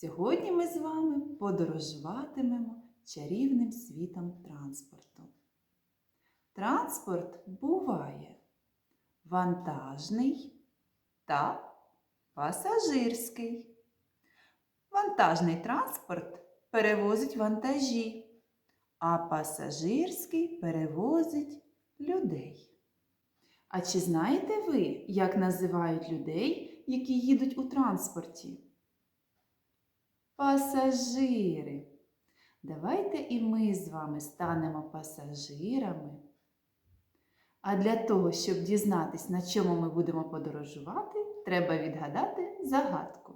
Сьогодні ми з вами подорожуватимемо чарівним світом транспорту. Транспорт буває вантажний та пасажирський. Вантажний транспорт перевозить вантажі, а пасажирський перевозить людей. А чи знаєте ви, як називають людей, які їдуть у транспорті? Пасажири. Давайте і ми з вами станемо пасажирами. А для того, щоб дізнатись, на чому ми будемо подорожувати, треба відгадати загадку.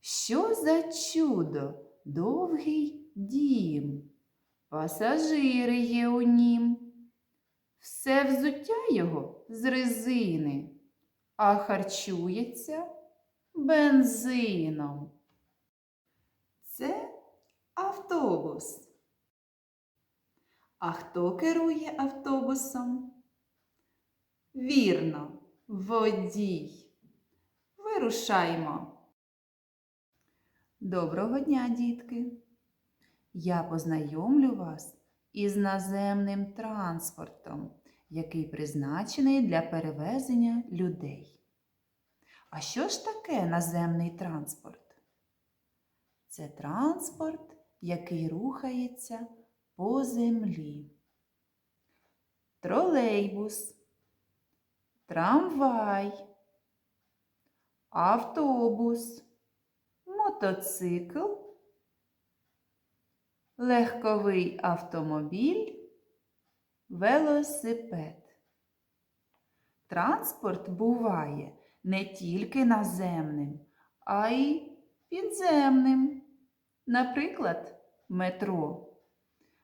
Що за чудо? Довгий дім. Пасажири є у нім. Все взуття його з резини, а харчується бензином. Це автобус. А хто керує автобусом? Вірно, водій. Вирушаймо. Доброго дня, дітки! Я познайомлю вас із наземним транспортом, який призначений для перевезення людей. А що ж таке наземний транспорт? Це транспорт, який рухається по землі. Тролейбус, трамвай, автобус, мотоцикл, легковий автомобіль, велосипед. Транспорт буває не тільки наземним, а й підземним. Наприклад, метро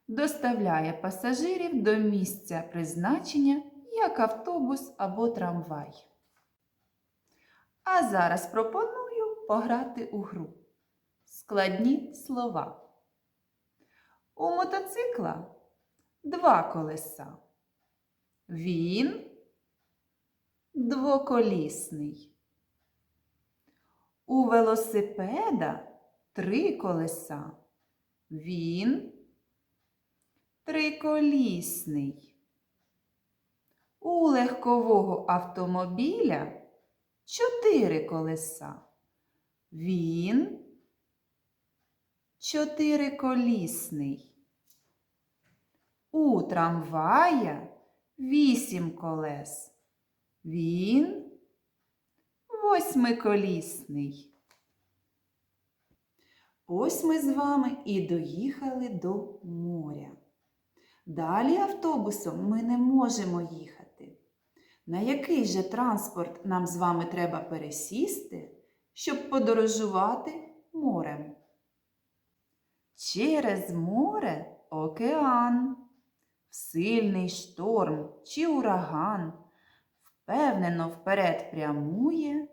доставляє пасажирів до місця призначення як автобус або трамвай. А зараз пропоную пограти у гру. Складні слова. У мотоцикла два колеса. Він двоколісний. У велосипеда три колеса. Він триколісний. У легкового автомобіля чотири колеса. Він чотириколісний. У трамвая вісім колес. Він восьмиколісний. Ось ми з вами і доїхали до моря. Далі автобусом ми не можемо їхати. На який же транспорт нам з вами треба пересісти, щоб подорожувати морем? Через море океан, в сильний шторм чи ураган впевнено вперед прямує,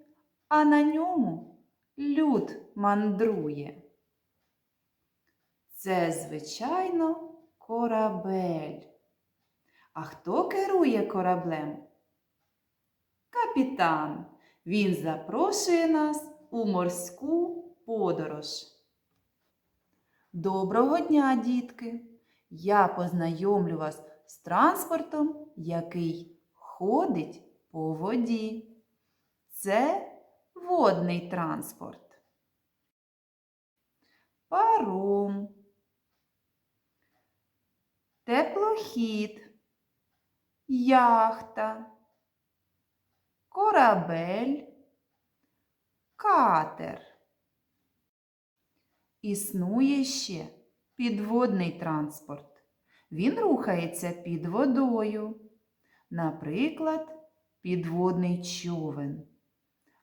а на ньому люд мандрує. Це, звичайно, корабель. А хто керує кораблем? Капітан. Він запрошує нас у морську подорож. Доброго дня, дітки! Я познайомлю вас з транспортом, який ходить по воді. Це водний транспорт. Паром, теплохід, яхта, корабель, катер. Існує ще підводний транспорт. Він рухається під водою. Наприклад, підводний човен.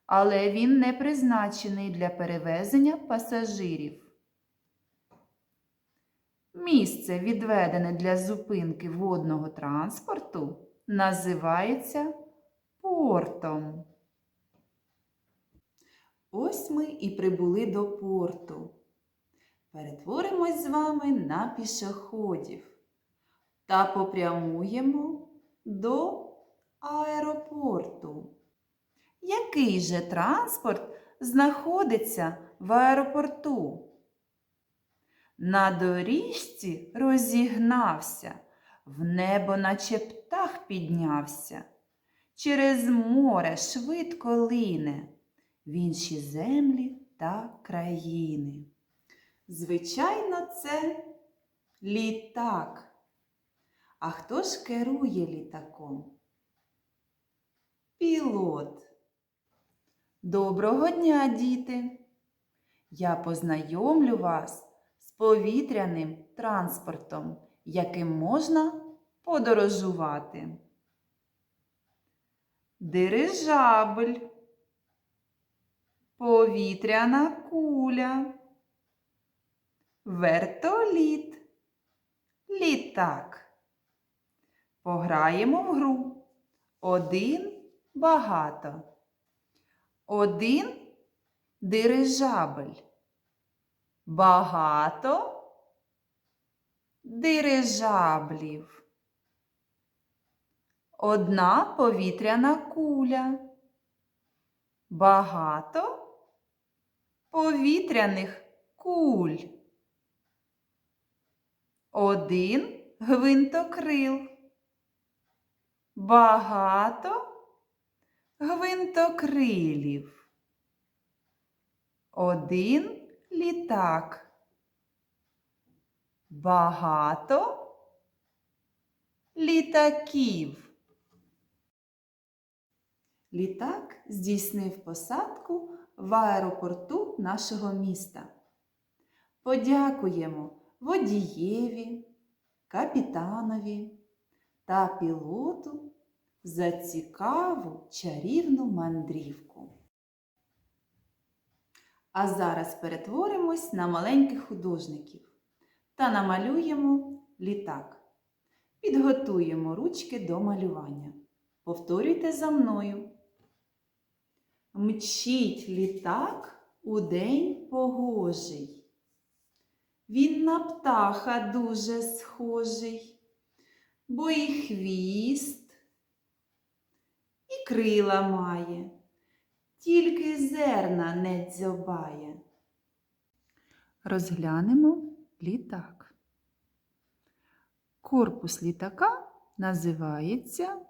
Але він не призначений для перевезення пасажирів. Місце, відведене для зупинки водного транспорту, називається портом. Ось ми і прибули до порту. Перетворимось з вами на пішоходів та попрямуємо до аеропорту. Який же транспорт знаходиться в аеропорту. На доріжці розігнався, в небо наче птах піднявся. Через море швидко лине в інші землі та країни. Звичайно, це літак. А хто ж керує літаком? Пілот. Доброго дня, діти! Я познайомлю вас повітряним транспортом, яким можна подорожувати. Дирижабль, повітряна куля, вертоліт, літак. Пограємо в гру. Один багато. Один дирижабль. Багато дирижаблів. Одна повітряна куля. Багато повітряних куль. Один гвинтокрил. Багато гвинтокрилів. Один літак. Багато літаків. Літак здійснив посадку в аеропорту нашого міста. Подякуємо водієві, капітанові та пілоту за цікаву чарівну мандрівку. А зараз перетворимось на маленьких художників та намалюємо літак. Підготуємо ручки до малювання. Повторюйте за мною. Мчить літак у день погожий. Він на птаха дуже схожий, бо і хвіст, і крила має, тільки зерна не дзьобає. Розглянемо літак. Корпус літака називається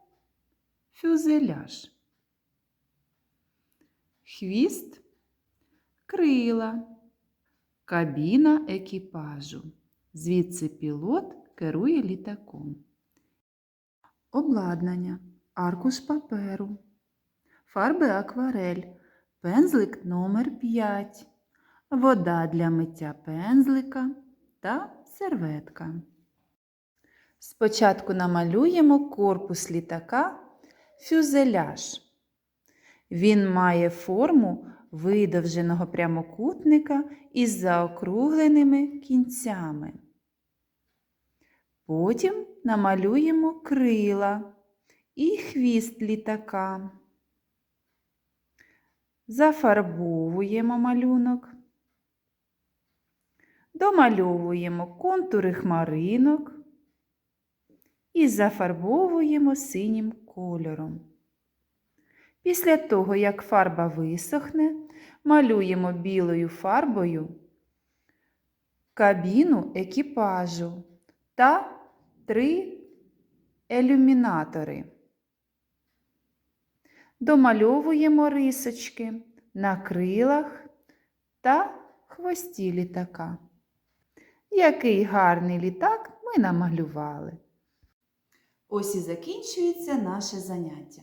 фюзеляж. Хвіст крила, кабіна екіпажу. Звідси пілот керує літаком. Обладнання, аркуш паперу, фарби акварель, пензлик номер 5 вода для миття пензлика та серветка. Спочатку намалюємо корпус літака фюзеляж. Він має форму видовженого прямокутника із заокругленими кінцями. Потім намалюємо крила і хвіст літака. Зафарбовуємо малюнок. Домальовуємо контури хмаринок і зафарбовуємо синім кольором. Після того, як фарба висохне, малюємо білою фарбою кабіну екіпажу та три ілюмінатори. Домальовуємо рисочки на крилах та хвості літака. Який гарний літак ми намалювали. Ось і закінчується наше заняття.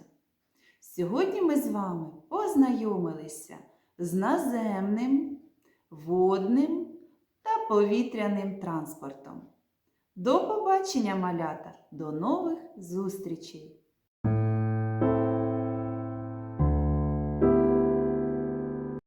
Сьогодні ми з вами познайомилися з наземним, водним та повітряним транспортом. До побачення, малята! До нових зустрічей!